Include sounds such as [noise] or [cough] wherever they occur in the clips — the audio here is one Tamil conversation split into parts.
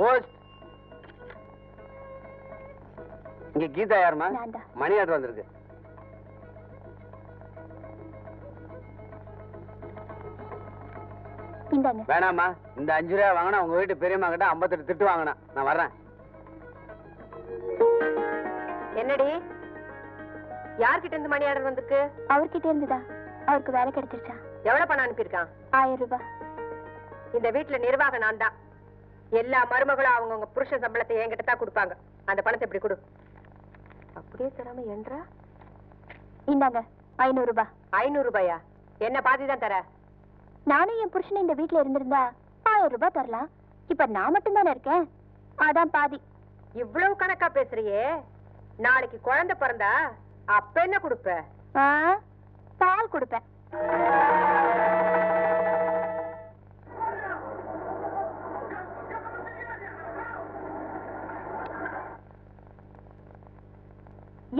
போஸ்ட் இங்க கீதா யாருமா. மணி ஆர்டர் வந்திருக்கு. இந்தாங்க. வேணாம்மா. இந்த அஞ்சு ரூபா வாங்கினா உங்க வீட்டு பெரியம்மா கிட்ட ஐம்பத்தெட்டு திட்டு வாங்கினா. நான் வர்றேன். என்னடி? யார்கிட்ட இருந்து மணி ஆர்டர் வந்திருக்கு? அவர்கிட்ட இருந்துதா அவருக்கு வேலை கிடைச்சிருச்சா? எவ்வளவு பணம் அனுப்பியிருக்கான்? ஆயிரம் ரூபாய். இந்த வீட்டுல நிர்வாகம் நான் தான் எல்லா மருமகளும் அவங்கவுங்க புருஷன் சம்பளத்தை என்கிட்ட தான் கொடுப்பாங்க. அந்த பணத்தை இப்படி கொடு. அப்படியே தராம என்றா? இந்தாங்க ஐநூறு ரூபாய் ஐநூறு ரூபாயா? என்ன பாதி தான் தர? நானும் என் புருஷன் இந்த வீட்ல இருந்திருந்தா ஆயிரம் ரூபாய் தரலாம். இப்ப நான் மட்டும் தானே இருக்கேன்? அதான் பாதி. இவ்வளவு கணக்கா பேசுறியே? நாளைக்கு குழந்தை பிறந்தா அப்ப என்ன கொடுப்ப? பால் கொடுப்பேன்.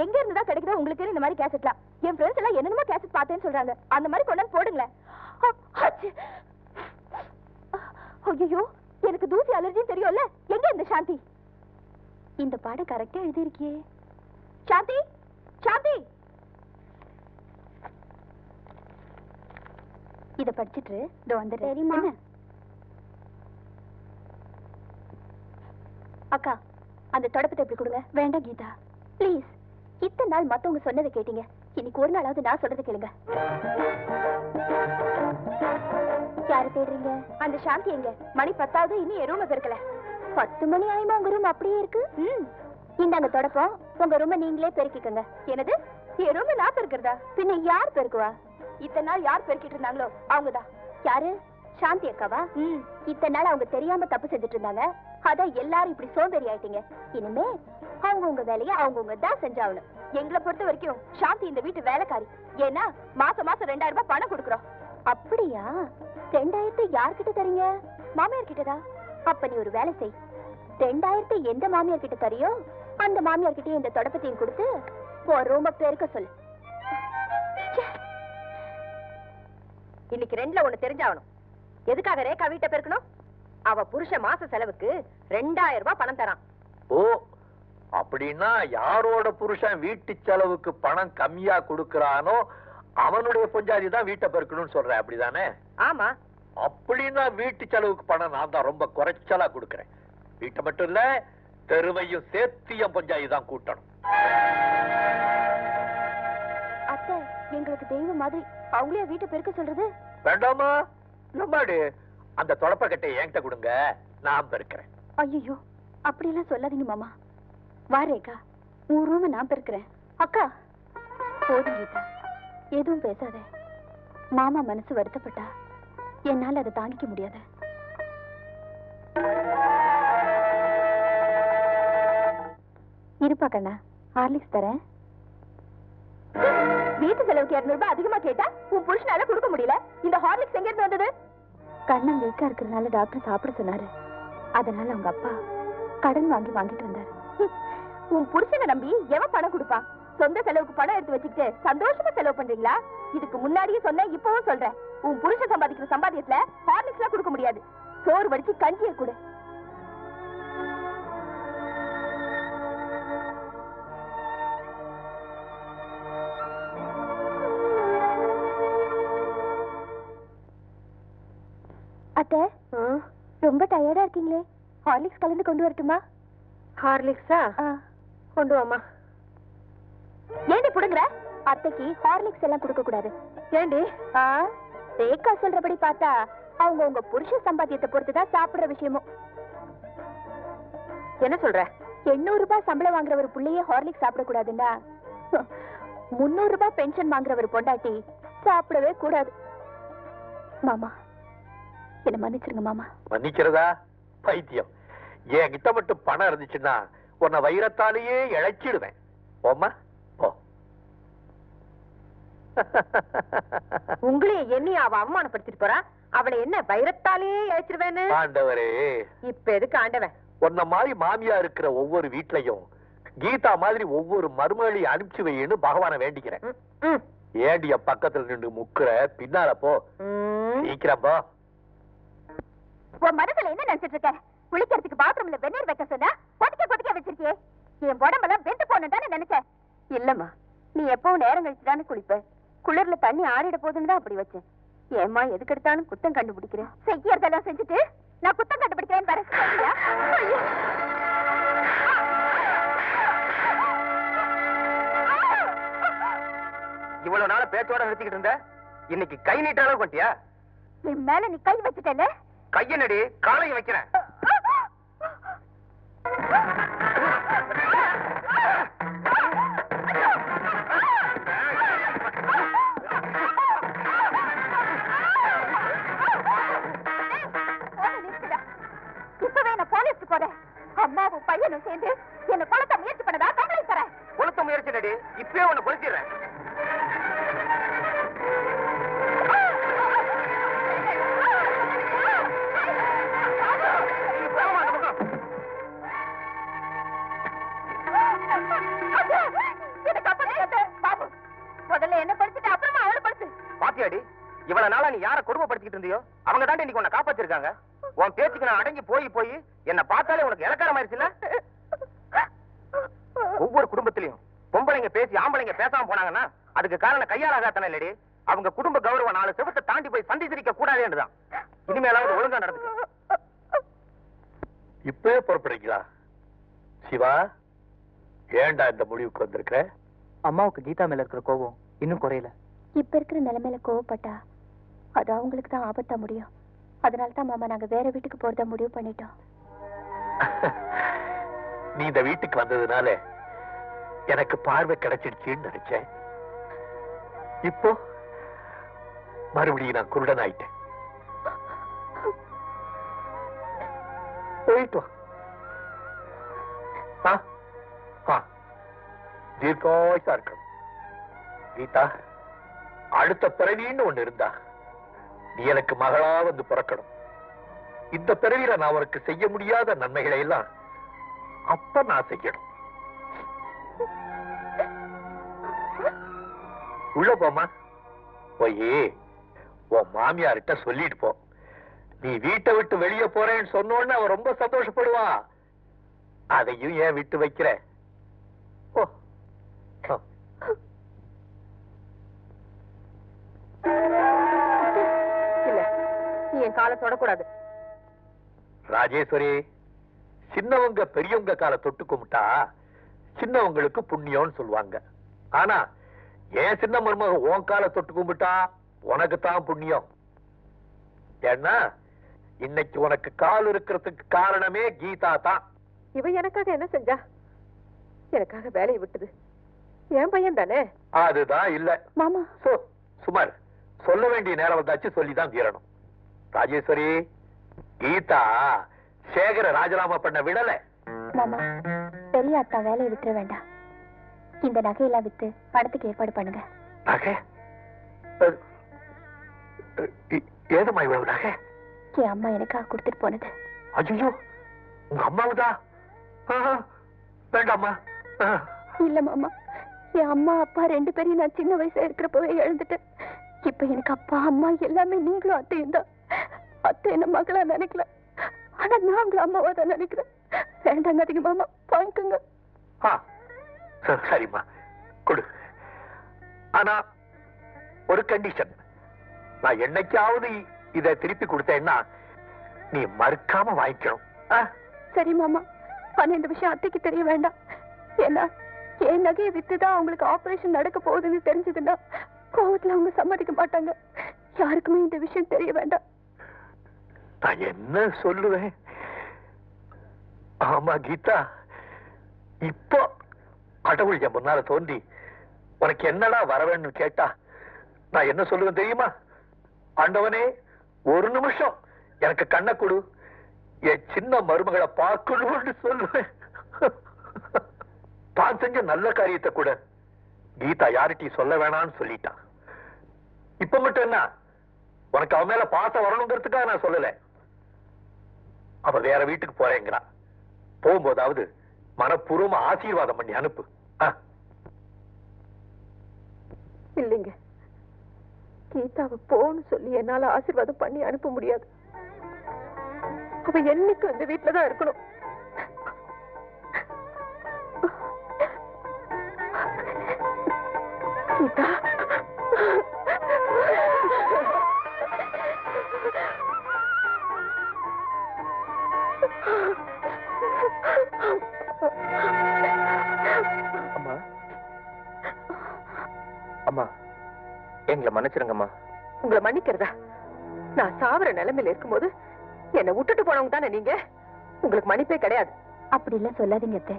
எங்க இருந்து தான் கிடைக்குதோ உங்களுக்கு இந்த மாதிரி கேசட்லாம் என் ஃப்ரெண்ட்ஸ் எல்லாம் என்னென்னமோ கேசட் பார்த்தேன்னு சொல்றாங்க. அந்த மாதிரி கொண்டாந்து போடுங்களேன். ஐயோ எனக்கு தூசி அலர்ஜின்னு தெரியும்ல. எங்க இந்த சாந்தி? இந்த பாடம் கரெக்டா எழுதி இருக்கியே சாந்தி? சாந்தி? இத படிச்சிட்டு இதோ சரிம்மா. என்ன? அக்கா அந்த தொடப்பத்தை எப்படி கொடுங்க? வேண்டாம் கீதா. ப்ளீஸ் இத்தனை நாள் மத்தவங்க சொன்னதை கேட்டீங்க. இன்னைக்கு ஒரு நாளாவது நான் சொல்றதை கேளுங்க. யாரை தேடுறீங்க? அந்த சாந்தி எங்க? மணி பத்தாவது இன்னும் என் ரூம் இருக்கல பத்து மணி ஆயுமா உங்க ரூம் அப்படியே இருக்கு? இந்தாங்க தொடப்போம். உங்க ரூம நீங்களே பெருக்கிக்கோங்க. என்னது? என் ரூம நான் பெருக்கிறதா? பின்ன யார் பெருக்குவா? இத்தனை நாள் யார் பெருக்கிட்டு இருந்தாங்களோ அவங்கதான். யாரு? சாந்தி அக்காவா? இத்தனை நாள் அவங்க தெரியாம தப்பு செஞ்சுட்டு இருந்தாங்க. அதான் எல்லாரும் இப்படி சோம்பேறி ஆயிட்டீங்க. இனிமே அவங்க உங்க வேலையை அவங்க உங்க தான் செஞ்சாகணும். எங்களை பொறுத்த வரைக்கும் சாந்தி இந்த வீட்டு வேலைக்காரி. ஏன்னா மாசம் மாசம் ரெண்டாயிரம் ரூபாய் பணம் கொடுக்குறோம். அப்படியா? ரெண்டாயிரத்தை யார்கிட்ட தரீங்க? மாமியார் கிட்டதா அப்ப நீ ஒரு வேலை செய். ரெண்டாயிரத்தை எந்த மாமியார் கிட்ட தரியோ அந்த மாமியார் கிட்டே இந்த தொடப்பத்தையும் கொடுத்து உன் ரூம பெருக்க சொல்லு. இன்னைக்கு ரெண்டுல ஒண்ணு தெரிஞ்சாகணும். எதுக்காக ரேகா வீட்டை பெருக்கணும்? அவ புருஷ மாச செலவுக்கு ரெண்டாயிரம் ரூபாய் பணம் தரான். ஓ அப்படின்னா யாரோட புருஷன் வீட்டு செலவுக்கு பணம் கம்மியா கொடுக்கறானோ அவனுடைய பொஞ்சாதி தான் வீட்டை பெருக்கணும்னு சொல்ற அப்படிதானே? ஆமா. அப்படின்னா வீட்டு செலவுக்கு பணம் நான் தான் ரொம்ப குறைச்சலா கொடுக்கறேன். வீட்டை மட்டும் இல்ல தெருவையும் சேர்த்து என் பொஞ்சாதி தான் கூட்டணும். அத்தை எங்களுக்கு தெய்வம் மாதிரி அவங்களே வீட்டை பெருக்க சொல்றது? வேண்டாமா? நம்மாடு அந்த தொடப்பக்கட்டை என்கிட்ட கொடுங்க. நான் பெருக்கிறேன். ஐயோ அப்படியெல்லாம் சொல்லாதீங்க மாமா. வா உன் ரூம நான் பெருக்கிறேன். அக்கா. போதும் கீதா எதுவும் பேசாத. மாமா மனசு வருத்தப்பட்டா. என்னால அதை தாங்கிக்க முடியாது. இருப்பா கண்ணா. ஹார்லிக்ஸ் தரேன். வீட்டு செலவுக்கு இருநூறு ரூபாய் அதிகமா கேட்டா உன் புருஷனால கொடுக்க முடியல. இந்த ஹார்லிக்ஸ் எங்க இருந்து வந்தது? கண்ணன் வீக்கா இருக்கிறதுனால டாக்டர் சாப்பிட சொன்னாரு. அதனால அவங்க அப்பா கடன் வாங்கி வாங்கிட்டு வந்தாரு. உன் புருஷனை நம்பி எவன் பணம் கொடுப்பான் சொந்த செலவுக்கு பணம் எடுத்து வச்சுக்கிட்டு சந்தோஷமா செலவு பண்றீங்களா? இதுக்கு முன்னாடியே சொன்னேன் இப்பவும் சொல்றேன். உன் புருஷன் சம்பாதிக்கிற சம்பாதியத்துல ஹார்லிக்ஸ் எல்லாம் கொடுக்க முடியாது. சோறு வடிச்சு கஞ்சியை கொடு. டயர்டா இருக்கீங்களே? ஹார்லிக்ஸ் கலந்து கொண்டு வரட்டுமா? ஹார்லிக்ஸா கொண்டு வாமா ஏண்டி புடுங்குற? அத்தைக்கு ஹார்லிக்ஸ் எல்லாம் கொடுக்க கூடாது. ஏண்டி? ரேகா சொல்றபடி பார்த்தா அவங்க உங்க புருஷ சம்பாத்தியத்தை பொறுத்துதான் சாப்பிடுற விஷயமும். என்ன சொல்ற? எண்ணூறு ரூபாய் சம்பளம் வாங்குற ஒரு புள்ளையே ஹார்லிக்ஸ் சாப்பிடக்கூடாதுன்னா முன்னூறு ரூபாய் பென்ஷன் வாங்குற ஒரு பொண்டாட்டி சாப்பிடவே கூடாது. மாமா என்ன மன்னிச்சிருங்க மாமா. மன்னிக்கிறதா? பைத்தியம். என் கிட்ட மட்டும் பணம் இருந்துச்சுன்னா உன்னை வைரத்தாலேயே இழைச்சிடுவேன். போம்மா போ. உங்களையும் என்னையும் அவ அவமானப்படுத்திட்டு போறா? அவளை என்ன வைரத்தாலேயே இழைச்சிருவேன்னு ஆண்டவரே. இப்ப எதுக்கு ஆண்டவன்? உன்ன மாதிரி மாமியா இருக்கிற ஒவ்வொரு வீட்லயும் கீதா மாதிரி ஒவ்வொரு மருமகளையும் அனுப்பிச்சு வைன்னு பகவானை வேண்டிக்கிறேன். ஏண்டிய பக்கத்துல நின்று முக்குற பின்னால போ. சீக்கிரம் போ. உன் மனசுல என்ன நினைச்சிட்டு இருக்க? குளிக்கிறதுக்கு பாத்ரூம்ல வெந்நீர் வைக்க சொன்னா கொதிக்க கொதிக்க வச்சிருக்கியே. என் உடம்பெல்லாம் வெந்து போகணும் தானே நினைச்சேன் இல்லம்மா நீ எப்பவும் நேரம் கழிச்சு தானே குளிப்ப. குளிர்ல தண்ணி ஆறிட போதுன்னு தான் அப்படி வச்சேன் ஏம்மா எதுக்கு எடுத்தாலும் குத்தம் கண்டுபிடிக்கிறேன் செய்யறதெல்லாம் செஞ்சுட்டு நான் குத்தம் கண்டுபிடிக்கிறேன் பாரு. சரியா? ஐயோ. இவ்வளவு நாள பேச்சோட நிறுத்திக்கிட்டு இருந்த? இன்னைக்கு கை நீட்ட அளவு கொட்டியா? என் மேல நீ கை வச்சுட்டல கையனடி காலையும் வைக்கிறேன். இருந்தியோ அவங்க தாண்டி இன்னைக்கு உன்னை காப்பாத்திருக்காங்க. உன் பேச்சுக்கு நான் அடங்கி போய் போய் என்ன பார்த்தாலே உனக்கு இலக்காரம் ஆயிடுச்சுல ஒவ்வொரு குடும்பத்திலயும் பொம்பளைங்க பேசி ஆம்பளைங்க பேசாம போனாங்கன்னா அதுக்கு காரணம் கையாளாகாத்தன இல்லடி. அவங்க குடும்ப கௌரவம் நாலு செவத்தை தாண்டி போய் சந்தி சிரிக்க கூடாதுன்றதான் இனிமேலாவது ஒழுங்கா நடந்துக்க. இப்பவே புறப்படுறீங்களா? சிவா ஏன்டா இந்த முடிவுக்கு வந்திருக்கிற அம்மாவுக்கு கீதா மேல இருக்கிற கோபம் இன்னும் குறையல. இப்ப இருக்கிற நிலைமையில கோவப்பட்டா அது அவங்களுக்கு தான் ஆபத்தா முடியும். அதனால தான் மாமா நாங்க வேற வீட்டுக்கு போறத முடிவு பண்ணிட்டோம். [laughs] நீ இந்த வீட்டுக்கு வந்ததுனால எனக்கு பார்வை கிடைச்சிடுச்சுன்னு நினைச்சேன். இப்போ மறுபடியும் நான் குருடன் ஆயிட்டேன். போயிட்டு வா. இருக்கணும். கீதா அடுத்த பிறவின்னு ஒண்ணு இருந்தா. நீ எனக்கு மகளா வந்து பிறக்கணும். இந்த பிறவியில நான் உனக்கு செய்ய முடியாத நன்மைகளை எல்லாம் அப்ப நான் செய்யணும். உள்ள போமா போய் உன் மாமியார்கிட்ட சொல்லிட்டு போ. நீ வீட்டை விட்டு வெளியே போறேன்னு சொன்னோன்னு அவன் ரொம்ப சந்தோஷப்படுவா. அதையும் ஏன் விட்டு வைக்கிறேன் காலை தொடக்கூடாது. ராஜேஸ்வரி சின்னவங்க பெரியவங்க கால தொட்டு கும்பிட்டா சின்னவங்களுக்கு புண்ணியம்னு சொல்லுவாங்க. ஆனா ஏன் சின்ன மருமக உன் கால தொட்டு கும்பிட்டா உனக்கு தான் புண்ணியம்? ஏன்னா இன்னைக்கு உனக்கு கால் இருக்கிறதுக்கு காரணமே கீதா தான். இவ எனக்காக என்ன செஞ்சா? எனக்காக வேலையை விட்டது. என் பையன் தானே? அதுதான் இல்ல. மாமா. சோ சுமார் சொல்ல வேண்டிய நேரம் வந்தாச்சு சொல்லிதான் தீரணும். ராஜேஸ்வரி கீதா சேகர ராஜினாமா பண்ண விடல. மாமா பெரிய அத்தா வேலையை விட்டுற வேண்டாம். இந்த நகையெல்லாம் வித்து பணத்துக்கு ஏற்பாடு பண்ணுங்க. நகை? ஏதும்மா இவ்வளவு நகை? என் அம்மா எனக்காக கொடுத்துட்டு போனது. ஐயோ உங்க அம்மாவுதா? ஆஹ். இல்ல மாமா என் அம்மா அப்பா ரெண்டு பேரையும் நான் சின்ன வயசுல இருக்கிறப்பவே இழந்துட்டேன். இப்ப எனக்கு அப்பா அம்மா எல்லாமே நீங்களும் அத்தையும் தான். அத்தை என்ன மகளா நினைக்கல. ஆனா நான் உங்களை அம்மாவா தான் நினைக்கிறேன். வேண்டாங்க அதிக மாமா வாங்கிக்கோங்க. சரி, சரிம்மா. கொடு. ஆனா ஒரு கண்டிஷன் நான் என்னைக்காவது இத திருப்பி கொடுத்தேன்னா நீ மறுக்காம வாங்கிக்கணும்? சரி மாமா ஆனா இந்த விஷயம் அத்தைக்கு தெரிய வேண்டாம். ஏன்னா என் நகையை வித்துதான் அவங்களுக்கு ஆபரேஷன் நடக்க போகுதுன்னு தெரிஞ்சதுன்னா கோவத்துல அவங்க சம்மதிக்க மாட்டாங்க. யாருக்குமே இந்த விஷயம் தெரிய வேண்டாம். நான் என்ன சொல்லுவேன்? ஆமா கீதா. இப்போ கடவுள் என் முன்னால தோன்றி உனக்கு என்னடா வர வேணும்னு கேட்டா நான் என்ன சொல்லுவேன் தெரியுமா? ஆண்டவனே ஒரு நிமிஷம் எனக்கு கண்ணை கொடு. என் சின்ன மருமகளை பார்க்கணும்னு சொல்லுவேன். தான் செஞ்ச நல்ல காரியத்தை கூட கீதா யார்கிட்டையும் சொல்ல வேணாம்னு சொல்லிட்டான். இப்ப மட்டும் என்ன? உனக்கு அவன் மேல பாசம் வரணுங்கிறதுக்காக நான் சொல்லலை. அவ வேற வீட்டுக்கு போறேங்கிறா. போகும்போதாவது மனப்பூர்வமா ஆசீர்வாதம் பண்ணி அனுப்பு. இல்லைங்க. கீதாவை போன்னு சொல்லி என்னால ஆசீர்வாதம் பண்ணி அனுப்ப முடியாது. அவ என்னைக்கு இந்த வீட்டுலதான் இருக்கணும். கீதா. அம்மா. அம்மா எங்களை மன்னிச்சிருங்கம்மா. உங்களை மன்னிக்கிறதா? நான் சாவர நிலைமையில இருக்கும்போது என்னை விட்டுட்டு போனவங்க தானே நீங்க? உங்களுக்கு மன்னிப்பே கிடையாது. அப்படி எல்லாம் சொல்லாதீங்க அத்தை.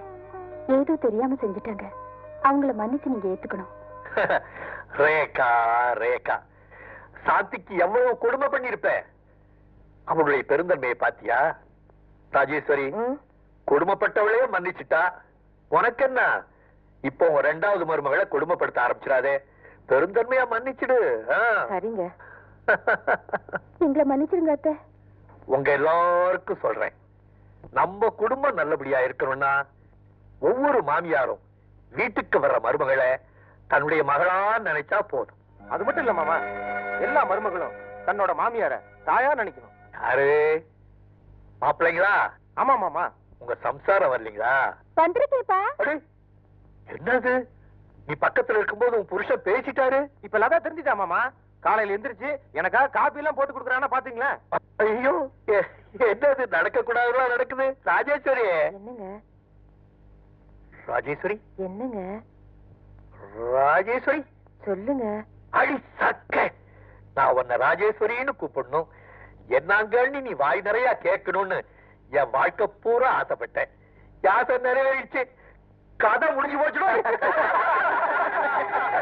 ஏதோ தெரியாம செஞ்சுட்டாங்க. அவங்கள மன்னிச்சு நீங்க ஏத்துக்கணும். [laughs] ரேகா ரேகா. சாந்திக்கு எவ்வளவு கொடுமை பண்ணிருப்ப அவளுடைய பெருந்தன்மையை பாத்தியா? ராஜேஸ்வரி கொடுமைப்பட்டவளே மன்னிச்சுட்டா? உனக்கு என்ன இப்போ உன் ரெண்டாவது மருமகளை கொடுமைப்படுத்த ஆரம்பிச்சிடாதே. பெருந்தன்மையா மன்னிச்சிடு ஆ. சரிங்க. எங்களை மன்னிச்சிருங்க அத்தை. உங்க எல்லாருக்கும் சொல்றேன். நம்ம குடும்பம் நல்லபடியா இருக்கணும்னா ஒவ்வொரு மாமியாரும் வீட்டுக்கு வர்ற மருமகளை தன்னுடைய மகளா நினைச்சா போதும். அது மட்டும் இல்ல மாமா. எல்லா மருமகளும் தன்னோட மாமியார தாயா நினைக்கணும். யாரு? மாப்பிள்ளைங்களா? ஆமா மாமா. உங்க சம்சாரம் வரலீங்களா? வந்திருக்கேப்பா. என்னது? நீ பக்கத்துல இருக்கும்போது உன் புருஷன் பேசிட்டாரு? இப்ப லதா தெரிஞ்சுட்டா மாமா? காலையில எந்திரிச்சு எனக்காக காபி எல்லாம் போட்டு கொடுக்குறானா பாத்தீங்களா? ஐயோ என்னது? நடக்க கூடாதுலாம் நடக்குது. ராஜேஸ்வரி. என்னங்க? ராஜேஸ்வரி. என்னங்க? ராஜேஸ்வரி. சொல்லுங்க. அடி சக்க. நான் உன்னை ராஜேஸ்வரின்னு கூப்பிடணும். என்னங்கன்னு நீ வாய் நிறைய கேட்கணும்னு. என் வாழ்க்கை பூரா ஆசைப்பட்டேன். யாசை நிறைவேறிச்சு. கதை முடிஞ்சு போச்சுடா.